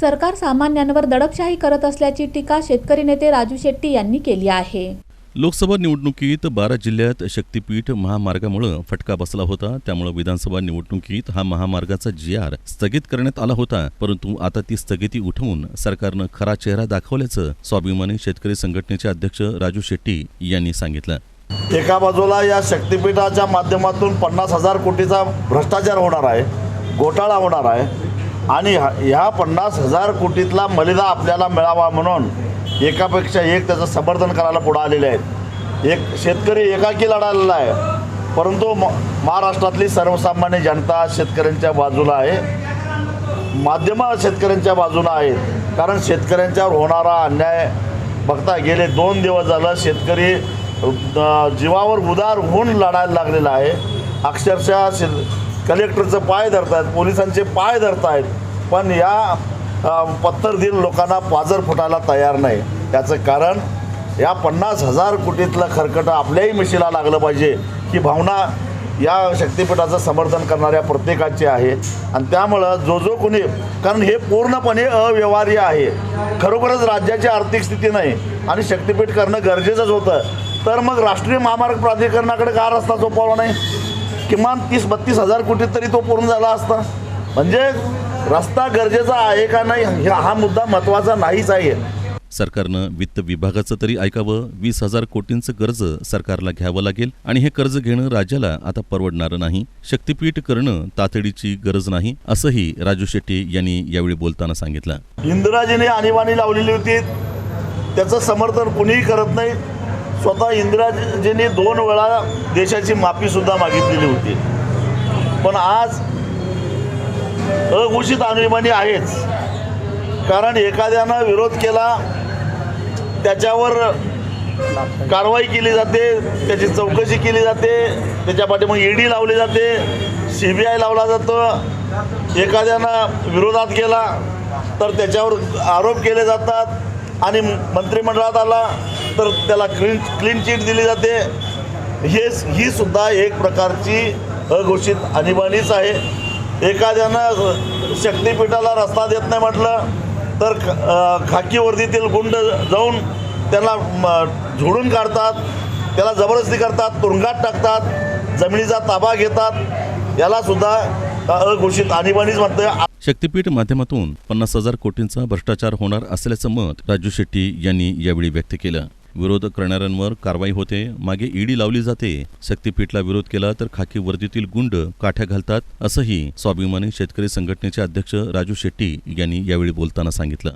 सरकार सामान्यांवर दडपशाही करत असल्याची टीका शेतकरी नेते राजू शेट्टी यांनी केली आहे. लोकसभा निवडणुकीत बारा जिल्ह्यात शक्तीपीठ महामार्गामुळं फटका बसला होता. त्यामुळे विधानसभा निवडणुकीत हा महामार्गाचा जी आर स्थगित करण्यात आला होता. परंतु आता ती स्थगिती उठवून सरकारनं खरा चेहरा दाखवल्याचं स्वाभिमानी शेतकरी संघटनेचे अध्यक्ष राजू शेट्टी यांनी सांगितलं. एका बाजूला या शक्तिपीठाच्या माध्यमातून पन्नास हजार कोटीचा भ्रष्टाचार होणार आहे घोटाळा होणार आहे. आणि ह्या- ह्या पन्नास हजार कोटीतला मलिदा आपल्याला मिळावा म्हणून एकापेक्षा एक त्याचं समर्थन करायला पुढं आलेले आहेत. एक शेतकरी एकाकी लढालेला आहे. परंतु म महाराष्ट्रातली सर्वसामान्य जनता शेतकऱ्यांच्या बाजूला आहे. माध्यमं शेतकऱ्यांच्या बाजूला आहेत. कारण शेतकऱ्यांच्यावर होणारा अन्याय बघता गेले दोन दिवस झालं शेतकरी जीवावर उदार होऊन लढायला लागलेला आहे. अक्षरशः शे कलेक्टरचं पाय धरत आहेत पोलिसांचे पाय धरत आहेत पण या अ, पत्थरदिल लोकांना पाजर फुटायला तयार नाही. त्याचं कारण या पन्नास हजार कोटीतलं खरकटं आपल्याही मिशीला लागलं पाहिजे ही भावना या शक्तिपीठाचं समर्थन करणाऱ्या प्रत्येकाची आहे. आणि त्यामुळं जो जो कोणी कारण हे पूर्णपणे अव्यवहार्य आहे. खरोखरच राज्याची आर्थिक स्थिती नाही आणि शक्तिपीठ करणं गरजेचंच होतं. तर मग राष्ट्रीय महामार्ग प्राधिकरणाकडे का रस्ता सोपवला नाही? किमान तीस बत्तीस हजार कोटी तरी तो पूर्ण झाला असता. म्हणजे रस्ता गरजेचा आहे का नाही हा- मुद्दा महत्त्वाचा नाहीच आहे. सरकारनं वित्त विभागाचं तरी ऐकावं वीस हजार कोटींचं कर्ज सरकारला घ्यावं लागेल आणि हे कर्ज घेणं राज्याला आता परवडणारं नाही शक्तीपीठ करणं तातडीची गरज नाही असंही राजू शेट्टी यांनी यावेळी बोलताना सांगितलं. इंदिराजीने आणीबाणी लावलेली होती. त्याचं समर्थन कुणीही करत नाही. स्वतः इंदिराजींनी दोन वेळा देशाची माफीसुद्धा मागितलेली होती. पण आज अघोषित आणीबाणी आहेच. कारण एखाद्यानं विरोध केला त्याच्यावर कारवाई केली जाते त्याची चौकशी केली जाते त्याच्या ई ईडी लावली जाते सी बी आय लावला जातो एखाद्यानं विरोधात गेला तर त्याच्यावर आरोप केले जातात आणि मंत्रिमंडळात आला तर त्याला क्लीन क्लीन चिट दिली जाते. हे ही सुद्धा एक प्रकारची अघोषित आणीबाणीच आहे. एखाद्यानं शक्तिपीठाला रस्ता देत नाही म्हटलं तर ख- खाकी वर्दीतील गुंड जाऊन त्यांना म, झोडून काढतात त्याला जबरदस्ती करतात तुरुंगात टाकतात जमिनीचा ताबा घेतात. यालासुद्धा अघोषित आणीबाणीच म्हणतं शक्तीपीठ माध्यमातून पन्नास हजार कोटींचा भ्रष्टाचार होणार असल्याचं मत राजू शेट्टी यांनी यावेळी व्यक्त केलं. विरोध करणाऱ्यांवर कारवाई होते. मागे ईडी लावली जाते. शक्तीपीठला विरोध केला तर खाकी वर्दीतील गुंड काठ्या घालतात असंही स्वाभिमानी शेतकरी संघटनेचे अध्यक्ष राजू शेट्टी यांनी यावेळी बोलताना सांगितलं.